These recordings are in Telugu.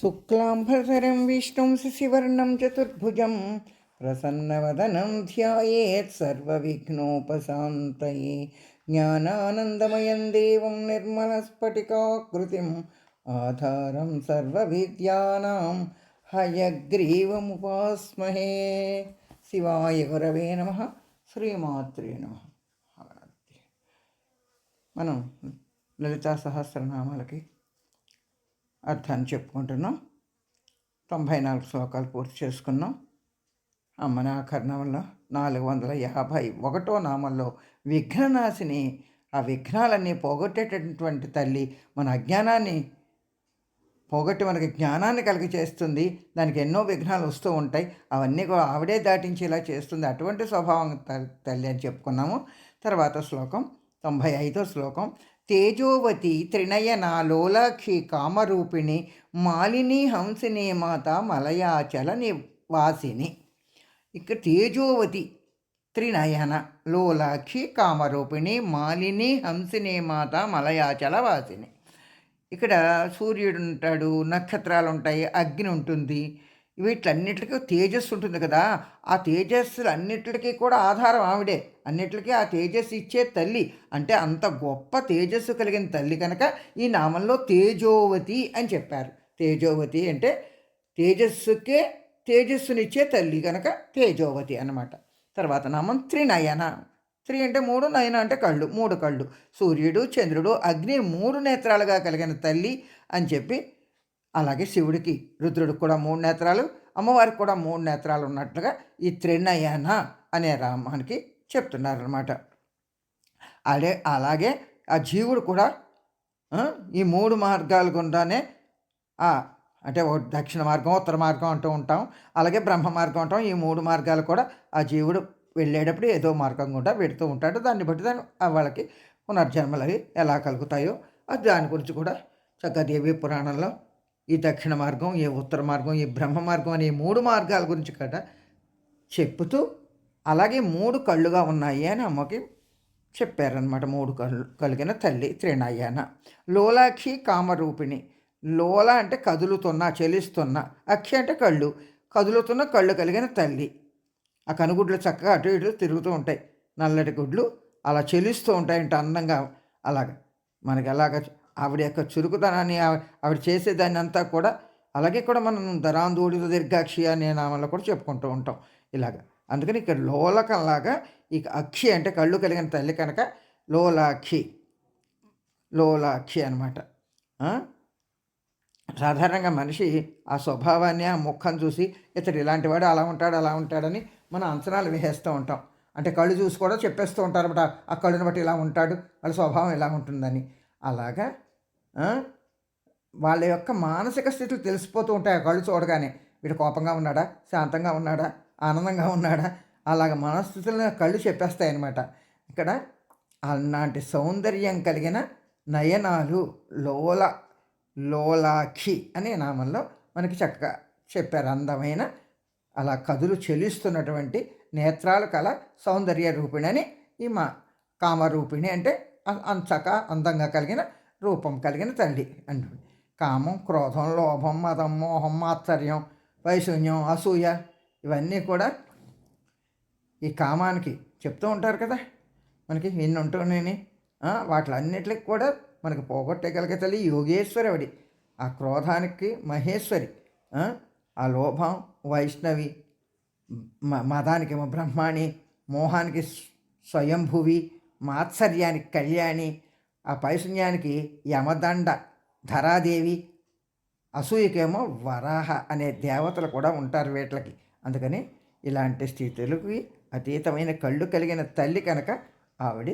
శుక్లాంబరధరం విష్ణుం శశివర్ణం చతుర్భుజం ప్రసన్నవదనం ధ్యాయేత్ సర్వవిఘ్నోపశాంతయే జ్ఞానానందమయం దేవం నిర్మలస్ఫటికాకృతిం ఆధారం సర్వవిద్యానాం హయగ్రీవముపాస్మహే శివాయ గురవే నమ శ్రీమాత్రే నమ మనం లలితా సహస్రనామాలకి అర్థాన్ని చెప్పుకుంటున్నాం. తొంభై నాలుగు శ్లోకాలు పూర్తి చేసుకున్నాం. అమ్మ నా కర్ణంలో నాలుగు వందల యాభై ఒకటో నామంలో విఘ్ననాశిని ఆ విఘ్నాలన్నీ పోగొట్టేటటువంటి తల్లి మన అజ్ఞానాన్ని పోగొట్టి మనకి జ్ఞానాన్ని కలిగి చేస్తుంది. దానికి ఎన్నో విఘ్నాలు వస్తూ ఉంటాయి. అవన్నీ కూడా ఆవిడే దాటించేలా చేస్తుంది. అటువంటి స్వభావం తల్లి అని చెప్పుకున్నాము. తర్వాత శ్లోకం తొంభై ఐదో శ్లోకం. తేజోవతి త్రినయన లోలాక్షి కామరూపిణి మాలిని హంసిని మాత మలయాచల నివాసిని. ఇక్కడ తేజోవతి త్రినయన లోలాక్షి కామరూపిణి మాలిని హంసిని మాత మలయాచల వాసిని. ఇక్కడ సూర్యుడు ఉంటాడు నక్షత్రాలు ఉంటాయి అగ్ని ఉంటుంది. వీటన్నిటికీ తేజస్సు ఉంటుంది కదా. ఆ తేజస్సులు అన్నిటికీ కూడా ఆధారం ఆవిడే. అన్నిటికీ ఆ తేజస్సు ఇచ్చే తల్లి. అంటే అంత గొప్ప తేజస్సు కలిగిన తల్లి కనుక ఈ నామంలో తేజోవతి అని చెప్పారు. తేజోవతి అంటే తేజస్సుకే తేజస్సునిచ్చే తల్లి కనుక తేజోవతి అన్నమాట. తర్వాత నామం త్రినయన. త్రి అంటే మూడు నయన అంటే కళ్ళు మూడు కళ్ళు. సూర్యుడు చంద్రుడు అగ్ని మూడు నేత్రాలుగా కలిగిన తల్లి అని చెప్పి అలాగే శివుడికి రుద్రుడికి కూడా మూడు నేత్రాలు అమ్మవారికి కూడా మూడు నేత్రాలు ఉన్నట్లుగా ఈ త్రినయన అనే రామానికి చెప్తున్నారనమాట అదే అలాగే ఆ జీవుడు కూడా ఈ మూడు మార్గాల గుండానే అంటే ఒక దక్షిణ మార్గం ఉత్తర మార్గం అంటూ ఉంటాం. అలాగే బ్రహ్మ మార్గం అంటాం. ఈ మూడు మార్గాలు కూడా ఆ జీవుడు వెళ్ళేటప్పుడు ఏదో మార్గం గుండా పెడుతూ ఉంటాడు. దాన్ని బట్టి దాని వాళ్ళకి పునర్జన్మలు అవి ఎలా కలుగుతాయో అది దాని గురించి కూడా చక్కగా దేవి పురాణంలో ఈ దక్షిణ మార్గం ఈ ఉత్తర మార్గం ఈ బ్రహ్మ మార్గం అనే మూడు మార్గాల గురించి కట చెప్పుతూ అలాగే మూడు కళ్ళుగా ఉన్నాయి అని అమ్మకి చెప్పారనమాట మూడు కళ్ళు కలిగిన తల్లి త్రినయన. లోలాక్షి కామరూపిణి. లోల అంటే కదులుతున్న చెలిస్తున్న. అక్షి అంటే కళ్ళు. కదులుతున్న కళ్ళు కలిగిన తల్లి. ఆ కనుగుడ్లు చక్కగా అటు ఇటు తిరుగుతూ ఉంటాయి. నల్లటి గుడ్లు అలా చెలిస్తూ ఉంటాయంట అందంగా. అలాగ. మనకి అలాగ ఆవిడ యొక్క చురుకుతనాన్ని ఆవిడ చేసేదాన్ని అంతా కూడా అలాగే కూడా మనం దరాందూడిత దీర్ఘాక్షి అనే నామంలో కూడా చెప్పుకుంటూ ఉంటాం. ఇలాగ. అందుకని ఇక్కడ లోలకంలాగా ఇక అక్షి అంటే కళ్ళు కలిగిన తల్లి కనుక లోలాక్షి. లోలాక్షి అనమాట సాధారణంగా మనిషి ఆ స్వభావాన్ని ఆ ముఖం చూసి ఇతడు ఇలాంటి వాడు అలా ఉంటాడు అలా ఉంటాడని మనం అంచనాలు వేసేస్తూ ఉంటాం. అంటే కళ్ళు చూసి కూడా చెప్పేస్తూ ఉంటారు అనమాట ఆ కళ్ళుని బట్టి ఇలా ఉంటాడు వాళ్ళ స్వభావం ఇలా ఉంటుందని. అలాగా? వాళ్ళ యొక్క మానసిక స్థితులు తెలిసిపోతూ ఉంటాయి ఆ కళ్ళు చూడగానే. వీడు కోపంగా ఉన్నాడా? శాంతంగా ఉన్నాడా? ఆనందంగా ఉన్నాడా? అలాగ మనస్థితులను కళ్ళు చెప్పేస్తాయి అన్నమాట ఇక్కడ అలాంటి సౌందర్యం కలిగిన నయనాలు లోల లోలాక్షి అనే నామంలో మనకి చక్కగా చెప్పారు. అందమైన అలా కదులు చెలిస్తున్నటువంటి నేత్రాలు కల సౌందర్య రూపిణి అని ఈ మా కామరూపిణి అంటే అంచక అందంగా కలిగిన రూపం కలిగిన తల్లి అంటుంది. కామం క్రోధం లోభం మదం మోహం మాత్సర్యం వైశూన్యం అసూయ ఇవన్నీ కూడా ఈ కామానికి చెప్తూ ఉంటారు కదా. మనకి ఎన్ని ఉంటున్నాయని వాటిలన్నిటికి కూడా మనకి పోగొట్టగలిగే తల్లి యోగేశ్వరి ఆ క్రోధానికి మహేశ్వరి ఆ, లోభం వైష్ణవి మ- మదానికి బ్రహ్మాణి మోహానికి స్వయంభువి మాత్సర్యానికి కళ్యాణి ఆ పైశున్యానికి యమదండ ధరాదేవి అసూయకేమో వరాహ అనే దేవతలు కూడా ఉంటారు వీటికి అందుకని ఇలాంటి స్థితులకి అతీతమైన కళ్ళు కలిగిన తల్లి కనుక ఆవిడ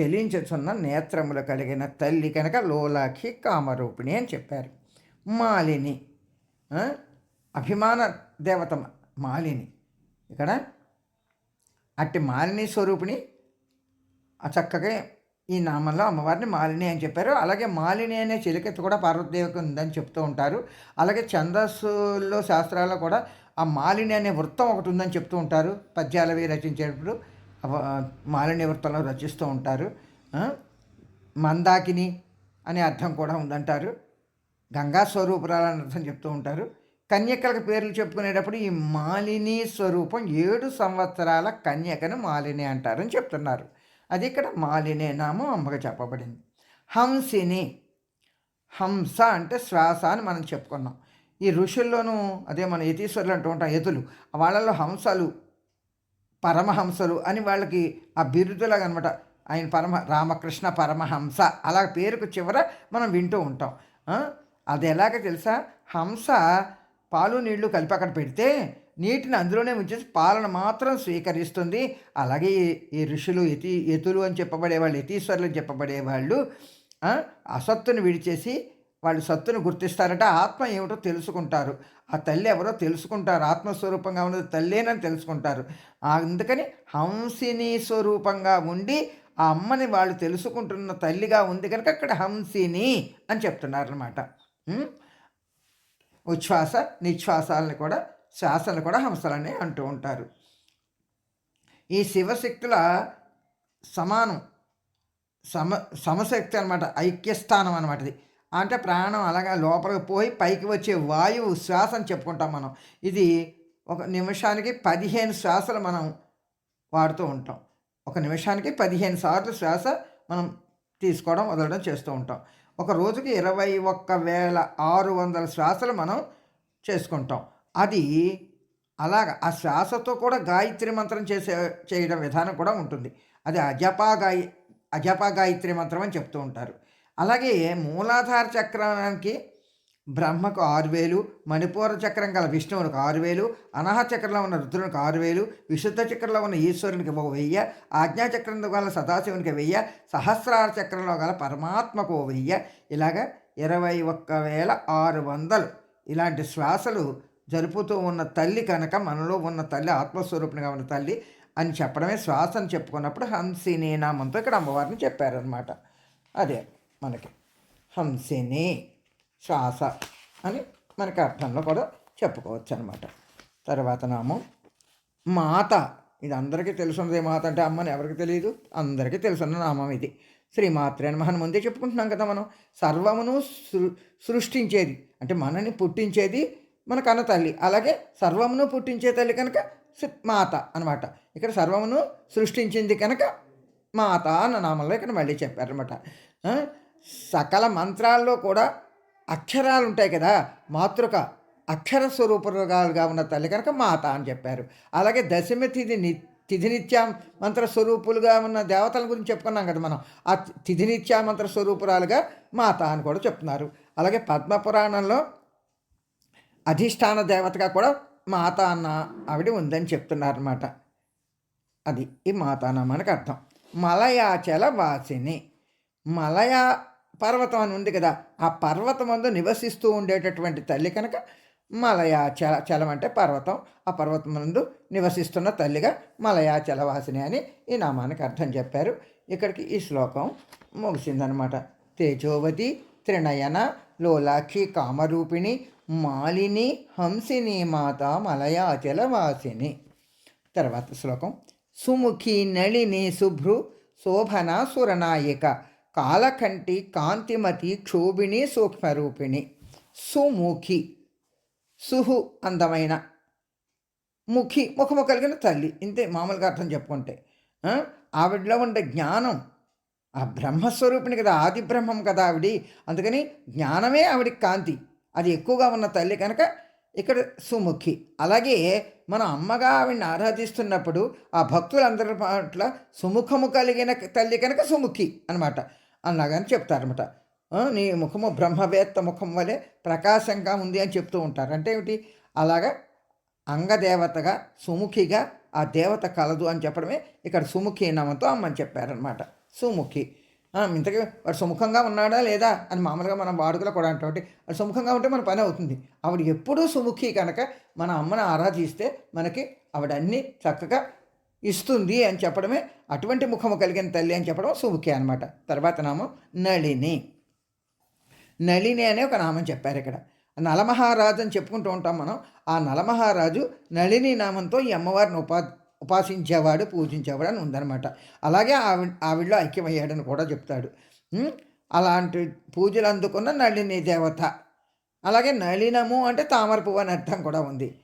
చెలించుచున్న నేత్రములు కలిగిన తల్లి కనుక లోలాఖి కామరూపిణి అని చెప్పారు. మాలిని అభిమాన దేవత మాలిని. ఇక్కడ అట్టి మాలిని స్వరూపిణి ఆ చక్కగా ఈ నామంలో అమ్మవారిని మాలిని అని చెప్పారు. అలాగే మాలిని అనే చిలికెత్త కూడా పార్వతీదేవికి ఉందని చెప్తూ ఉంటారు. అలాగే ఛందస్సులో శాస్త్రాల్లో కూడా ఆ మాలిని అనే వృత్తం ఒకటి ఉందని చెప్తూ ఉంటారు. పద్యాలవి రచించేటప్పుడు మాలిని వృత్తంలో రచిస్తూ ఉంటారు. మందాకిని అనే అర్థం కూడా ఉందంటారు. గంగా స్వరూపురాలని అర్థం చెప్తూ ఉంటారు. కన్యకలకు పేర్లు చెప్పుకునేటప్పుడు ఈ మాలిని స్వరూపం ఏడు సంవత్సరాల కన్యకను మాలిని అంటారని చెప్తున్నారు. అది ఇక్కడ మాలిని నామం అమ్మగా చెప్పబడింది. హంసిని హంస అంటే శ్వాస అని మనం చెప్పుకున్నాం. ఈ ఋషుల్లోనూ అదే మన యతీశ్వరులు అంటూ ఉంటాం యతులు. వాళ్ళలో హంసలు పరమహంసలు అని వాళ్ళకి ఆ బిరుదులాగా అనమాట ఆయన పరమ రామకృష్ణ పరమహంస అలా పేరుకు చివర మనం వింటూ ఉంటాం. అది ఎలాగ తెలుసా? హంస పాలు నీళ్ళు కలిపి అక్కడ పెడితే నీటిని అందులోనే ఉంచేసి పాలన మాత్రం స్వీకరిస్తుంది. అలాగే ఈ- ఋషులు యతి యతులు అని చెప్పబడేవాళ్ళు యతీశ్వరులు అని చెప్పబడేవాళ్ళు ఆ, అసత్తుని విడిచేసి వాళ్ళు సత్తును గుర్తిస్తారట. ఆత్మ ఏమిటో తెలుసుకుంటారు. ఆ తల్లి ఎవరో తెలుసుకుంటారు. ఆత్మస్వరూపంగా ఉన్నది తల్లేనని తెలుసుకుంటారు. అందుకని హంసిని స్వరూపంగా ఉండి ఆ అమ్మని వాళ్ళు తెలుసుకుంటున్న తల్లిగా ఉంది కనుక అక్కడ హంసిని అని చెప్తున్నారు అనమాట ఉచ్ఛ్వాస నిశ్వాసాలని కూడా శ్వాసను కూడా హంసలని అంటూ ఉంటారు. ఈ శివశక్తుల సమానం సమ సమశక్తి అనమాట ఐక్యస్థానం అనమాట ఇది. అంటే ప్రాణం అలాగా లోపలికి పోయి పైకి వచ్చే వాయువు శ్వాస అని చెప్పుకుంటాం మనం. ఇది ఒక నిమిషానికి పదిహేను శ్వాసలు మనం వాడుతూ ఉంటాం. ఒక నిమిషానికి పదిహేను సార్లు శ్వాస మనం తీసుకోవడం వదలడం చేస్తూ ఉంటాం. ఒక రోజుకి ఇరవై ఒక్క వేల ఆరు వందల శ్వాసలు మనం చేసుకుంటాం. అది అలాగ ఆ శ్వాసతో కూడా గాయత్రి మంత్రం చేసే చేయడం విధానం కూడా ఉంటుంది. అది అజపా గాయ అజపా గాయత్రి మంత్రం అని చెప్తూ ఉంటారు. అలాగే మూలాధార చక్రానికి బ్రహ్మకు ఆరు వేలు మణిపూర చక్రం గల విష్ణువునికి ఆరు వేలు అనాహ చక్రంలో ఉన్న రుద్రునికి ఆరు వేలు విశుద్ధ చక్రంలో ఉన్న ఈశ్వరునికి ఒక వెయ్య ఆజ్ఞా చక్రంలో గల సదాశివునికి వెయ్య సహస్రార చక్రంలో గల పరమాత్మకు ఓ వెయ్య ఇలాగ ఇరవై ఒక్క వేల ఆరు వందలు. ఇలాంటి శ్వాసలు జరుపుతూ ఉన్న తల్లి కనుక మనలో ఉన్న తల్లి ఆత్మస్వరూపిణిగా ఉన్న తల్లి అని చెప్పడమే శ్వాస అని చెప్పుకున్నప్పుడు హంసిని నామంతో ఇక్కడ అమ్మవారిని చెప్పారనమాట అదే మనకి హంసిని శ్వాస అని మనకి అర్థంలో కూడా చెప్పుకోవచ్చు అనమాట తర్వాత నామం మాత. ఇది అందరికీ తెలుసున్నది మాత అంటే అమ్మని ఎవరికి తెలియదు అందరికీ తెలుసున్న నామం ఇది. శ్రీమాత్రే అని మనం ముందే చెప్పుకుంటున్నాం కదా మనం. సర్వమును సృ సృష్టించేది. అంటే మనని పుట్టించేది మన కన్న తల్లి. అలాగే సర్వమును పుట్టించే తల్లి కనుక మాత అనమాట ఇక్కడ సర్వమును సృష్టించింది కనుక మాత అన్న నామంలో ఇక్కడ మళ్ళీ చెప్పారనమాట సకల మంత్రాల్లో కూడా అక్షరాలు ఉంటాయి కదా. మాతృక అక్షర స్వరూపురాలుగా ఉన్న తల్లి కనుక మాత అని చెప్పారు. అలాగే దశమి తిథి ని తిథి నిత్యా మంత్ర స్వరూపులుగా ఉన్న దేవతల గురించి చెప్పుకున్నాం కదా మనం. ఆ తిథి నిత్యా మంత్ర స్వరూపురాలుగా మాత అని కూడా చెప్తున్నారు. అలాగే పద్మపురాణంలో అధిష్టాన దేవతగా కూడా మాత అన్న ఆవిడ ఉందని చెప్తున్నారన్నమాట. అది ఈ మాతానామానికి అర్థం. మలయాచల వాసిని. మలయా పర్వతం అని ఉంది కదా ఆ పర్వతం అందు నివసిస్తూ ఉండేటటువంటి తల్లి కనుక మలయాచల చలం అంటే పర్వతం. ఆ పర్వతం నందు నివసిస్తున్న తల్లిగా మలయాచల వాసిని అని ఈ నామానికి అర్థం చెప్పారు. ఇక్కడికి ఈ శ్లోకం ముగిసిందనమాట తేజోవతి త్రినయన లోలాక్షి కామరూపిణి మాలిని హంసిని మాత మలయాచల వాసిని తర్వాత శ్లోకం. సుముఖి నళిని శుభ్రు శోభన సురనాయిక కాలకంటి కాంతిమతి క్షోభిణి సూక్ష్మరూపిణి. సుముఖి సుహు అందమైన ముఖి ముఖము కలిగిన తల్లి. ఇంతే మామూలుగా అర్థం చెప్పుకుంటే. ఆవిడలో ఉండే జ్ఞానం ఆ బ్రహ్మస్వరూపిణి కదా ఆది బ్రహ్మం కదా ఆవిడి. అందుకని జ్ఞానమే ఆవిడికి కాంతి. అది ఎక్కువగా ఉన్న తల్లి కనుక ఇక్కడ సుముఖి. అలాగే మన అమ్మగా ఆవిడని ఆరాధిస్తున్నప్పుడు ఆ భక్తులందరి పట్ల సుముఖము కలిగిన తల్లి కనుక సుముఖి అనమాట అలాగని చెప్తారనమాట నీ ముఖము బ్రహ్మవేత్త ముఖం వలె ప్రకాశంగా ఉంది అని చెప్తూ ఉంటారు. అంటే ఏమిటి? అలాగా అంగదేవతగా సుముఖిగా ఆ దేవత కలదు అని చెప్పడమే ఇక్కడ సుముఖి నామంతో అమ్మని చెప్పారనమాట సుముఖి. ఇంతకీ వాడు సుముఖంగా ఉన్నాడా లేదా అని మామూలుగా మనం వాడుకలో కూడా అంటాం. అంటే వాడు సుముఖంగా ఉంటే మన పని అవుతుంది. ఆవిడ ఎప్పుడూ సుముఖి కనుక మన అమ్మను ఆరాధిస్తే మనకి ఆవిడ అన్నీ చక్కగా ఇస్తుంది అని చెప్పడమే అటువంటి ముఖము కలిగిన తల్లి అని చెప్పడం సుముఖి అనమాట తర్వాత నామం నళిని. నళిని అనే ఒక నామం చెప్పారు ఇక్కడ. నలమహారాజు అని చెప్పుకుంటూ ఉంటాం మనం. ఆ నలమహారాజు నళిని నామంతో ఈ అమ్మవారిని ఉపా ఉపాసించేవాడు పూజించేవాడు అని ఉందన్నమాట. అలాగే ఆవి ఆవిడలో ఐక్యమయ్యాడని కూడా చెప్తాడు. అలాంటి పూజలు అందుకున్న నళిని దేవత. అలాగే నళినము అంటే తామర పువ్వు అని అర్థం కూడా ఉంది.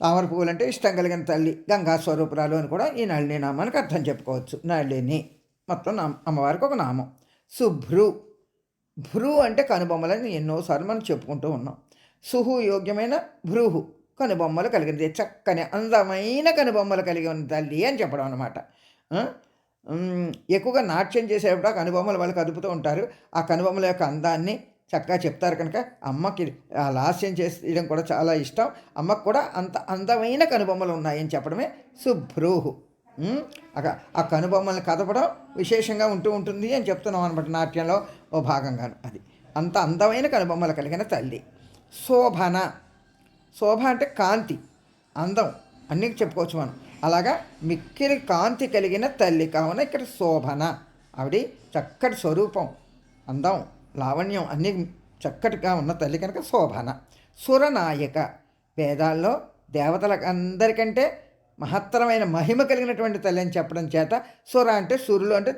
తామర పువ్వులు అంటే ఇష్టం కలిగిన తల్లి గంగా స్వరూపురాలు అని కూడా ఈ నళిని నామానికి అర్థం చెప్పుకోవచ్చు. నళిని మొత్తం నా అమ్మవారికి ఒక నామం. సుభ్రు. భ్రు అంటే కనుబొమ్మలని ఎన్నోసార్లు మనం చెప్పుకుంటూ ఉన్నాం. సుహు యోగ్యమైన భ్రూహు. కనుబొమ్మలు కలిగినది చక్కని అందమైన కనుబొమ్మలు కలిగి ఉన్న తల్లి అని చెప్పడం అనమాట ఎక్కువగా నాట్యం చేసేటప్పుడు ఆ కనుబొమ్మలు వాళ్ళు కదుపుతూ ఉంటారు. ఆ కనుబొమ్మల యొక్క అందాన్ని చక్కగా చెప్తారు కనుక అమ్మకి ఆ లాస్యం చేయడం కూడా చాలా ఇష్టం. అమ్మకు కూడా అంత అందమైన కనుబొమ్మలు ఉన్నాయని చెప్పడమే శుభ్రూహు. ఆ కనుబొమ్మల్ని కదపడం విశేషంగా ఉంటూ ఉంటుంది అని చెప్తున్నాం అనమాట నాట్యంలో ఓ భాగంగా అది అంత అందమైన కనుబొమ్మలు కలిగిన తల్లి. శోభన. శోభ అంటే కాంతి అందం అన్నీ చెప్పుకోవచ్చు మనం. అలాగా మిక్కిలి కాంతి కలిగిన తల్లి కావున ఇక్కడ శోభన. ఆవిడ చక్కటి స్వరూపం అందం లావణ్యం అన్నీ చక్కటిగా ఉన్న తల్లి కనుక శోభన. సురనాయక వేదాల్లో దేవతలకు అందరికంటే మహత్తరమైన మహిమ కలిగినటువంటి తల్లి అని చెప్పడం చేత సుర అంటే సురులు అంటే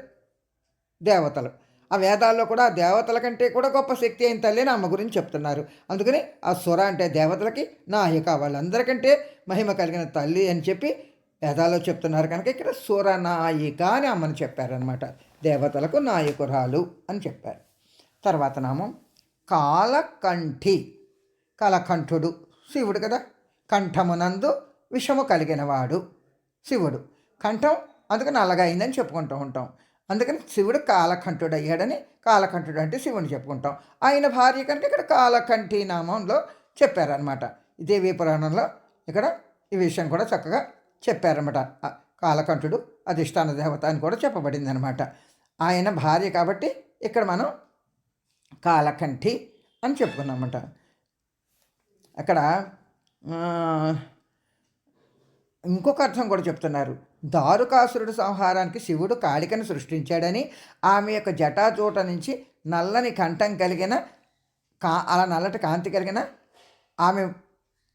దేవతలు. ఆ వేదాల్లో కూడా దేవతల కంటే కూడా గొప్ప శక్తి అయిన తల్లి అని అమ్మ గురించి చెప్తున్నారు. అందుకని ఆ సుర అంటే దేవతలకి నాయక వాళ్ళందరికంటే మహిమ కలిగిన తల్లి అని చెప్పి వేదాల్లో చెప్తున్నారు కనుక ఇక్కడ సురనాయిక అని అమ్మని చెప్పారనమాట దేవతలకు నాయకురాలు అని చెప్పారు. తర్వాత నామం కాలకంఠి. కలకంఠుడు శివుడు కదా. కంఠమునందు విషము కలిగినవాడు శివుడు. కంఠం అందుకని నల్లగా చెప్పుకుంటూ ఉంటాం. అందుకని శివుడు కాలకంఠుడు అయ్యాడని కాలకంఠుడు అంటే శివుని చెప్పుకుంటాం. ఆయన భార్య కనుక ఇక్కడ కాలకంఠి నామంలో చెప్పారనమాట దేవీ పురాణంలో ఇక్కడ ఈ విషయం కూడా చక్కగా చెప్పారనమాట కాలకంఠుడు అధిష్టాన దేవత అని కూడా చెప్పబడింది అనమాట ఆయన భార్య కాబట్టి ఇక్కడ మనం కాలకంఠి అని చెప్పుకున్నామట అక్కడ ఇంకొక అర్థం కూడా చెప్తున్నారు. దారుకాసురుడు సంహారానికి శివుడు కాళికను సృష్టించాడని ఆమె యొక్క జటాచూట నుంచి నల్లని కంఠం కలిగిన కా అలా నల్లటి కాంతి కలిగిన ఆమె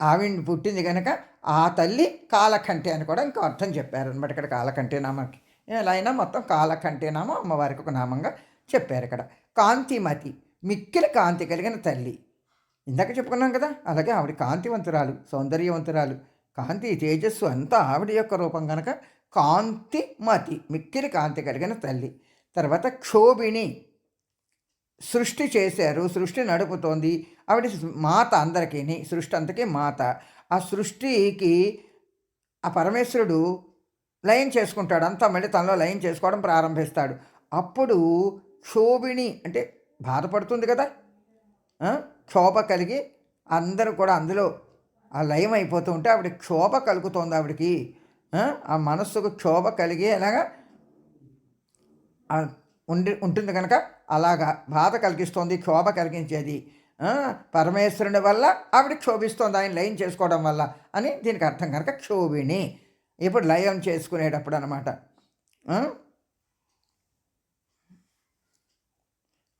ఆమె పుట్టింది కనుక ఆ తల్లి కాలకంటే అని కూడా ఇంకో అర్థం చెప్పారనమాట ఇక్కడ కాలకంఠి నామకి ఎలా అయినా మొత్తం కాలకంఠి నామం అమ్మవారికి ఒక నామంగా చెప్పారు ఇక్కడ. కాంతిమతి మిక్కిలి కాంతి కలిగిన తల్లి. ఇందాక చెప్పుకున్నాం కదా అలాగే ఆవిడ కాంతివంతురాలు సౌందర్యవంతురాలు. కాంతి తేజస్సు అంతా ఆవిడ యొక్క రూపం కనుక కాంతిమతి మిక్కిలి కాంతి కలిగిన తల్లి. తర్వాత క్షోభిణి సృష్టి చేశారు సృష్టి నడుపుతోంది. ఆవిడ మాత అందరికీ సృష్టి అంతకీ మాత. ఆ సృష్టికి ఆ పరమేశ్వరుడు లయం చేసుకుంటాడు. అంతా మళ్ళీ తనలో లయం చేసుకోవడం ప్రారంభిస్తాడు. అప్పుడు క్షోభిణి అంటే బాధపడుతుంది కదా? క్షోభ కలిగి అందరూ కూడా అందులో ఆ లయం అయిపోతూ ఉంటే ఆవిడ క్షోభ కలుగుతోంది ఆవిడకి. ఆ? మనస్సుకు క్షోభ కలిగి అలాగా ఉండి ఉంటుంది కనుక అలాగా బాధ కలిగిస్తోంది క్షోభ కలిగించేది. పరమేశ్వరుని వల్ల ఆవిడ క్షోభిస్తోంది ఆయన లయం చేసుకోవడం వల్ల అని దీనికి అర్థం కనుక క్షోభిణి. ఇప్పుడు లయం చేసుకునేటప్పుడు అనమాట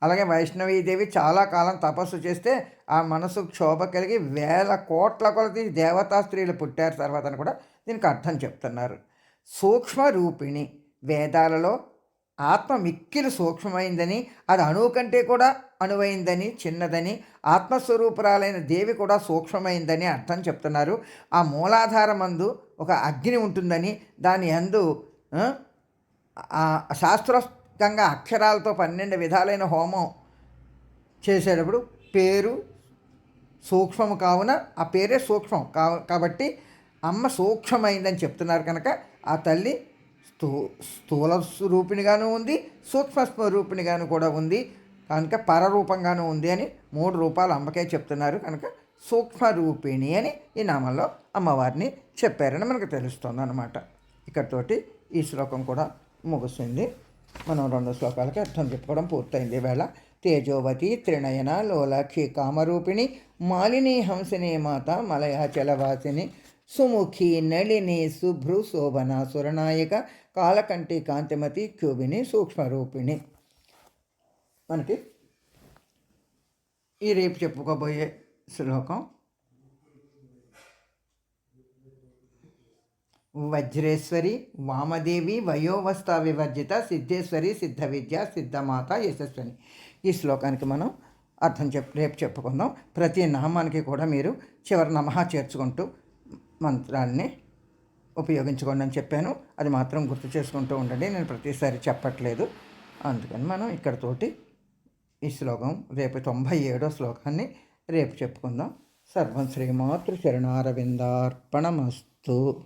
అలాగే వైష్ణవీదేవి చాలా కాలం తపస్సు చేస్తే ఆ మనసు క్షోభ కలిగి వేల కోట్ల కొలది దేవతా స్త్రీలు పుట్టారు తర్వాత అని కూడా దీనికి అర్థం చెప్తున్నారు. సూక్ష్మ రూపిణి వేదాలలో ఆత్మ మిక్కిలి సూక్ష్మమైందని అది అణువు కంటే కూడా అణువైందని చిన్నదని ఆత్మస్వరూపురాలైన దేవి కూడా సూక్ష్మమైందని అర్థం చెప్తున్నారు. ఆ మూలాధారమందు ఒక అగ్ని ఉంటుందని దాని అందు శాస్త్ర ఆ అక్షరాలతో పన్నెండు విధాలైన హోమం చేసేటప్పుడు పేరు సూక్ష్మము కావున ఆ పేరే సూక్ష్మం కా కాబట్టి అమ్మ సూక్ష్మమైందని చెప్తున్నారు కనుక ఆ తల్లి స్థూ స్థూల రూపిణిగాను ఉంది సూక్ష్మ స్వరూపిణిగాను కూడా ఉంది. కనుక పరరూపంగాను ఉంది అని మూడు రూపాలు అమ్మకే చెప్తున్నారు కనుక సూక్ష్మ రూపిణి అని ఈ నామంలో అమ్మవారిని చెప్పారని మనకు తెలుస్తుంది అనమాట ఇక్కడతోటి ఈ శ్లోకం కూడా ముగిసింది. మనం రెండు శ్లోకాలకి అర్థం చెప్పుకోవడం పూర్తయింది. వేళ తేజోవతి త్రినయన లోలాక్షి కామరూపిణి మాలిని హంసిని మాత మలయాచలవాసిని సుముఖి నళిని శుభ్రు శోభన సురనాయక కాలకంటి కాంతిమతి క్యూబిని సూక్ష్మరూపిణి. మనకి ఈ రేపు చెప్పుకోబోయే శ్లోకం వజ్రేశ్వరి వామదేవి వయోవస్థ వివర్జిత సిద్ధేశ్వరి సిద్ధ విద్య సిద్ధమాత యశస్విని. ఈ శ్లోకానికి మనం అర్థం చెప్ రేపు చెప్పుకుందాం. ప్రతి నామానికి కూడా మీరు చివరి నమః చేర్చుకుంటూ మంత్రాన్ని ఉపయోగించుకోండి అని చెప్పాను. అది మాత్రం గుర్తు చేసుకుంటూ ఉండండి. నేను ప్రతిసారి చెప్పట్లేదు. అందుకని మనం ఇక్కడతోటి ఈ శ్లోకం రేపు తొంభై ఏడో శ్లోకాన్ని రేపు చెప్పుకుందాం. సర్వం శ్రీమాతృ చరణారవిందార్పణమస్తు